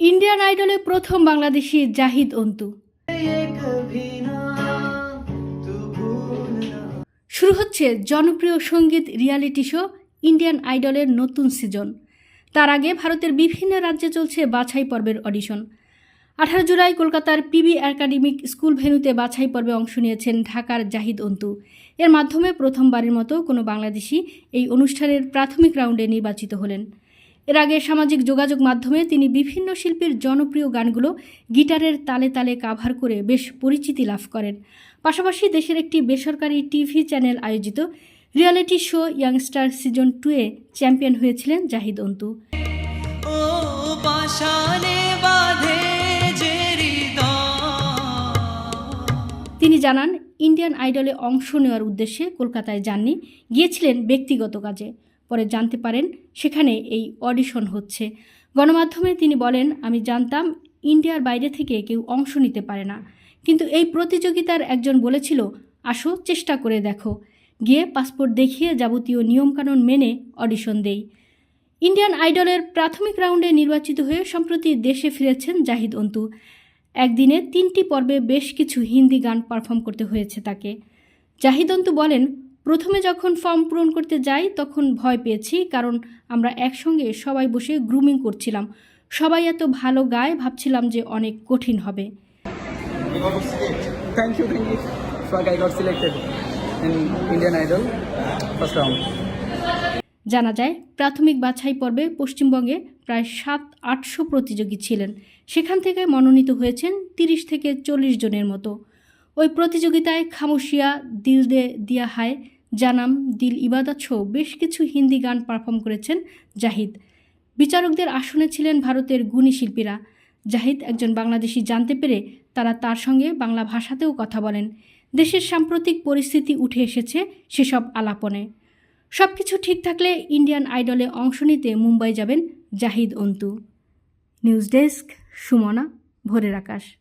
Indian আইডলে প্রথম বাংলাদেশি জাহিদ অন্তু। শুরু হচ্ছে জনপ্রিয় সংগীত রিয়ালিটি শো ইন্ডিয়ান আইডলের নতুন সিজন। তার আগে ভারতের বিভিন্ন রাজ্যে চলছে বাছাই পর্বের অডিশন। আঠারো জুলাই কলকাতার পিবি একাডেমিক স্কুল ভেন্যুতে বাছাই পর্বে অংশ নিয়েছেন ঢাকার জাহিদ অন্তু। এর মাধ্যমে প্রথমবারের মতো কোনো বাংলাদেশি এই অনুষ্ঠানের প্রাথমিক রাউন্ডে নির্বাচিত হলেন। এর আগে সামাজিক যোগাযোগ মাধ্যমে তিনি বিভিন্ন শিল্পীর জনপ্রিয় গানগুলো গিটারের তালে তালে কাভার করে বেশ পরিচিতি লাভ করেন। পাশাপাশি দেশের একটি বেসরকারি টিভি চ্যানেল আয়োজিত reality show youngster season two champion হয়েছিলেন জাহিদ অন্তু। তিনি জানান, ইন্ডিয়ান আইডলে অংশ নেওয়ার উদ্দেশ্যে কলকাতায় যাননি, গিয়েছিলেন ব্যক্তিগত কাজে। পরে জানতে পারেন, সেখানে এই অডিশন হচ্ছে। গণমাধ্যমে তিনি বলেন, আমি জানতাম ইন্ডিয়ার বাইরে থেকে কেউ অংশ নিতে পারে না। কিন্তু এই প্রতিযোগিতার একজন বলেছিল, আসো, চেষ্টা করে দেখো। গিয়ে পাসপোর্ট দেখিয়ে যাবতীয় নিয়মকানুন মেনে অডিশন দেই। ইন্ডিয়ান আইডলের প্রাথমিক রাউন্ডে নির্বাচিত হয়ে সম্প্রতি দেশে ফিরেছেন জাহিদ অন্তু। একদিনে তিনটি পর্বে বেশ কিছু হিন্দি গান পারফর্ম করতে হয়েছে তাকে। জাহিদ অন্তু বলেন প্রথমে যখন ফর্ম পূরণ করতে যাই তখন ভয় পেয়েছি কারণ আমরা একসঙ্গে সবাই বসে গ্রুমিং করছিলাম। সবাই এত ভালো গায় ভাবছিলাম যে অনেক কঠিন হবে. জানা যায় প্রাথমিক বাছাই পর্বে পশ্চিমবঙ্গে প্রায় সাত, আটশো প্রতিযোগী ছিলেন। সেখান থেকে মনোনীত হয়েছেন তিরিশ থেকে চল্লিশ জনের মতো। ওই প্রতিযোগিতায় খামোশিয়া দিল দে দিয়া হায় জানাম, দিল ইবাদত সহ বেশ কিছু হিন্দি গান পারফর্ম করেছেন জাহিদ। বিচারকদের আসনে ছিলেন ভারতের গুণী শিল্পীরা। জাহিদ একজন বাংলাদেশি জানতে পেরে তারা তার সঙ্গে বাংলা ভাষাতেও কথা বলেন। দেশের সাম্প্রতিক পরিস্থিতি উঠে এসেছে সেসব আলাপনে। সব কিছু ঠিক থাকলে ইন্ডিয়ান আইডলে অংশ নিতে মুম্বাই যাবেন জাহিদ অন্তু। নিউজ ডেস্ক, সুমনা, ভোরের আকাশ।